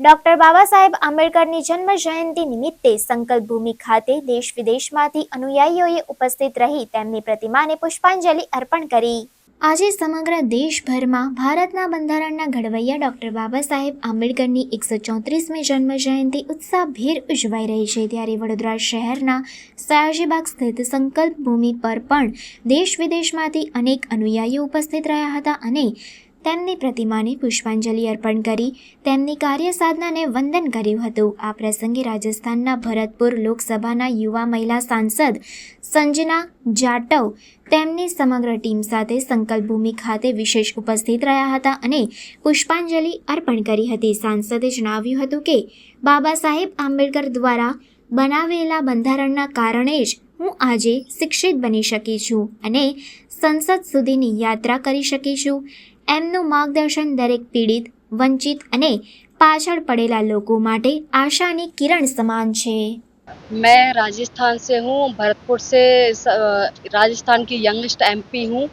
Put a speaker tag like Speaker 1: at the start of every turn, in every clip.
Speaker 1: doctor Baba Saheb આંબેડકરની જન્મ જયંતિ નિમિત્તે સંકલ્પ ભૂમિ ખાતે દેશ વિદેશમાંથી અનુયાયીઓએ ઉપસ્થિત રહી તેમની પ્રતિમાને પુષ્પાંજલિ અર્પણ કરી આજે સમગ્ર દેશભરમાં ભારતના બંધારણના ઘડવૈયા ડોક્ટર બાબા સાહેબ આંબેડકરની એકસો ચોત્રીસમી જન્મ જયંતિ ઉત્સાહભેર ઉજવાઈ રહી છે ત્યારે વડોદરા શહેરના સયાજીબાગ સ્થિત સંકલ્પ ભૂમિ પર પણ દેશ વિદેશમાંથી અનેક અનુયાયીઓ ઉપસ્થિત રહ્યા હતા અને તેમની પ્રતિમાને પુષ્પાંજલિ અર્પણ કરી તેમની કાર્ય સાધનાને વંદન કર્યું હતું આ પ્રસંગે રાજસ્થાનના ભરતપુર લોકસભાના યુવા મહિલા સાંસદ સંજના જાટવ તેમની સમગ્ર ટીમ સાથે સંકલ્પભૂમિ ખાતે વિશેષ ઉપસ્થિત રહ્યા હતા અને પુષ્પાંજલિ અર્પણ કરી હતી સાંસદે જણાવ્યું હતું કે બાબા સાહેબ આંબેડકર દ્વારા બનાવેલા બંધારણના કારણે જ હું આજે શિક્ષિત બની શકી છું અને સંસદ સુધીની યાત્રા કરી શકી છું एमनो मार्गदर्शन દરેક પીડિત વંચિત અને પાછળ પડેલા લોકો માટે આશાની કિરણ સમાન છે
Speaker 2: મેં રાજસ્થાન સે હું भरतपुर સે રાજસ્થાન કી યંગસ્ટ એમપી હું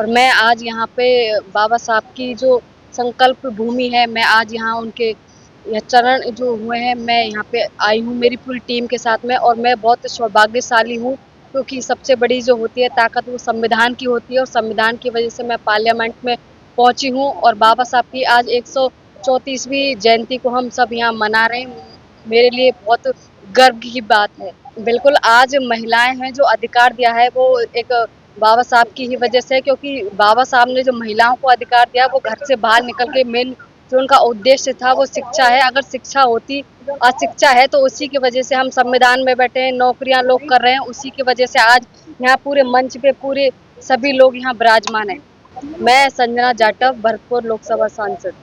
Speaker 2: ઓર મેં આજ યહા પે બાબા સાહબ કી જો સંકલ્પ ભૂમિ હે મેં આજ યહા ઉનકે ચરણ જો હુએ હે મેં યહા પે આઈ હું મેરી પૂરી ટીમ કે સાથ મે ઓર મેં બહોત સૌભાગ્યશાળી હું ક્યોકી સબસે બડી જો હોતી હે તાકાત વો સંવિધાન કી હોતી હે ઓર સંવિધાન કી વજહ સે મેં પાર્લામેન્ટ મેં पहुंची हूँ और बाबा साहब की आज एक चौंतीसवीं जयंती को हम सब यहाँ मना रहे हैं मेरे लिए बहुत गर्व की बात है बिल्कुल आज महिलाएं हैं जो अधिकार दिया है वो एक बाबा साहब की ही वजह से क्योंकि बाबा साहब ने जो महिलाओं को अधिकार दिया वो घर से बाहर निकल के मेन जो उनका उद्देश्य था वो शिक्षा है अगर शिक्षा होती आज शिक्षा है तो उसी की वजह से हम संविधान में बैठे हैं नौकरियां लोग कर रहे हैं उसी की वजह से आज यहाँ पूरे मंच पे पूरे सभी लोग यहाँ विराजमान हैं मैं संजना जाटव भरतपुर लोकसभा सांसद